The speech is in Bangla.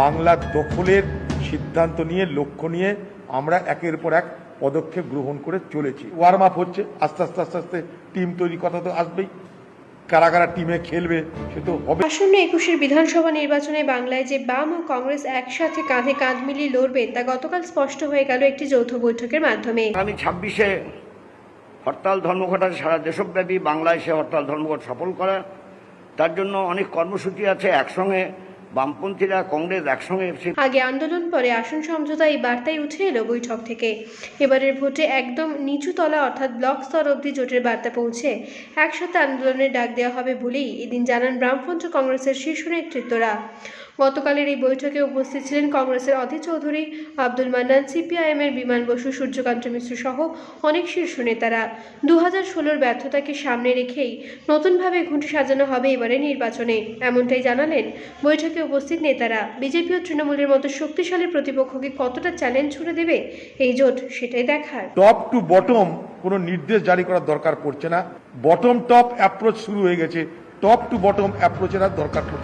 বাংলা দখলের সিদ্ধান্ত নিয়ে লক্ষ্য নিয়ে আমরা একের পর এক পদক্ষেপ গ্রহণ করে চলেছি। ওয়ার্ম আপ হচ্ছে আস্তে আস্তে আস্তে আস্তে টিম তৈরি কথা তো আসবেই। কারা কারা টিমে খেলবে সে তো হবে। আসন্ন একুশের বিধানসভা নির্বাচনে বাংলায় যে বাম ও কংগ্রেস একসাথে কাঁধে কাঁধ মিলিয়ে লড়বে তা গতকাল স্পষ্ট হয়ে গেল একটি যৌথ বৈঠকের মাধ্যমে। আগামী ছাব্বিশে হরতাল ধর্মঘট আছে সারা দেশব্যাপী বাংলায় সে হরতাল ধর্মঘট সফল করা। তার জন্য অনেক কর্মসূচি আছে একসঙ্গে বামপন্থীরা কংগ্রেস একসঙ্গে আগে আন্দোলন, পরে আসন সমঝোতা এই বার্তাই উঠে এলো বৈঠক থেকে। এবারের ভোটে একদম নিচু তলা অর্থাৎ ব্লক স্তর অবধি জোটের বার্তা পৌঁছে একসাথে আন্দোলনের ডাক দেওয়া হবে বলেই এদিন জানান বামফ্রন্ট কংগ্রেসের শীর্ষ নেতৃত্বরা। গতকালের এই বৈঠকে উপস্থিত ছিলেন কংগ্রেসের অধীর চৌধুরী আব্দুল মান্নান সিপিআইএমের বিমান বসু, সূর্যকান্ত মিশ্র সহ অনেক শীর্ষ নেতারা। দু হাজার ষোলোর ব্যর্থতাকে সামনে রেখেই নতুনভাবে ঘুঁটি সাজানো হবে এবারে নির্বাচনে। এমনটাই জানালেন বৈঠকে উপস্থিত নেতারা, বিজেপি ও তৃণমূলের মতো শক্তিশালী প্রতিপক্ষকে কতটা চ্যালেঞ্জ ছুড়ে দেবে এই জোট সেটাই দেখার। টপ টু বটম কোন নির্দেশ জারি করার দরকার পড়ছে না। বটম টপ অ্যাপ্রোচ শুরু হয়ে গেছে। টপ টু বটম অ্যাপ্রোচ আর দরকার।